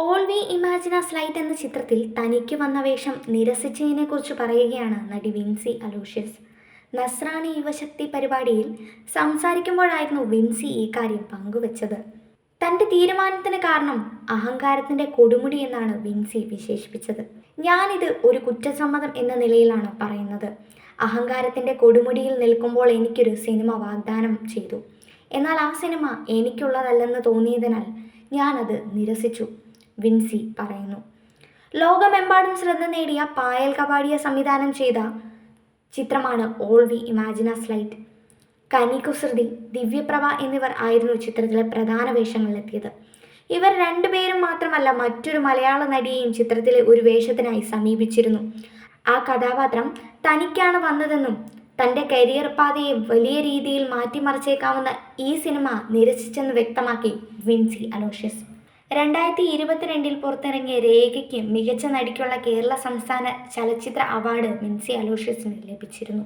All we imagine as light എന്ന ചിത്രത്തിൽ തനിക്ക് വന്ന വേഷം നിരസിച്ചതിനെക്കുറിച്ച് പറയുകയാണ് നടി വിൻസി അലോഷ്യസ്. നസ്രാണി യുവശക്തി പരിപാടിയിൽ സംസാരിക്കുമ്പോഴായിരുന്നു വിൻസി ഈ കാര്യം പങ്കുവച്ചത്. തന്റെ തീരുമാനത്തിന് കാരണം അഹങ്കാരത്തിന്റെ കൊടുമുടി എന്നാണ് വിൻസി വിശേഷിപ്പിച്ചത്. ഞാനിത് ഒരു കുറ്റസമ്മതം എന്ന നിലയിലാണ് പറയുന്നത്. അഹങ്കാരത്തിന്റെ കൊടുമുടിയിൽ നിൽക്കുമ്പോൾ എനിക്കൊരു സിനിമ വാഗ്ദാനം ചെയ്തു. എന്നാൽ ആ സിനിമ എനിക്കുള്ളതല്ലെന്ന് തോന്നിയതിനാൽ ഞാനത് നിരസിച്ചു. വിൻസി പറയുന്നു. ലോകമെമ്പാടും ശ്രദ്ധ നേടിയ പായൽ കപാടിയ സംവിധാനം ചെയ്ത ചിത്രമാണ് all we imagine as light Kani Kusruti Divyaprabha എന്നിവർ ആയിരുന്നു ചിത്രത്തിലെ പ്രധാന വേഷങ്ങളിലെത്തിയത്. ഇവർ രണ്ടുപേരും മാത്രമല്ല മറ്റൊരു മലയാള നടിയെയും ചിത്രത്തിലെ ഒരു വേഷത്തിനായി സമീപിച്ചിരുന്നു. ആ കഥാപാത്രം തനിക്കാണ് വന്നതെന്നും തന്റെ കരിയർ പാതയെ വലിയ രീതിയിൽ മാറ്റിമറിച്ചേക്കാവുന്ന ഈ സിനിമ നിരസിച്ചെന്ന് വ്യക്തമാക്കി വിൻസി അലോഷ്യസ്. രണ്ടായിരത്തി ഇരുപത്തിരണ്ടിൽ പുറത്തിറങ്ങിയ രേഖയ്ക്ക് മികച്ച നടിക്കുള്ള കേരള സംസ്ഥാന ചലച്ചിത്ര അവാർഡ് മിൻസി അലോഷ്യസിന് ലഭിച്ചിരുന്നു.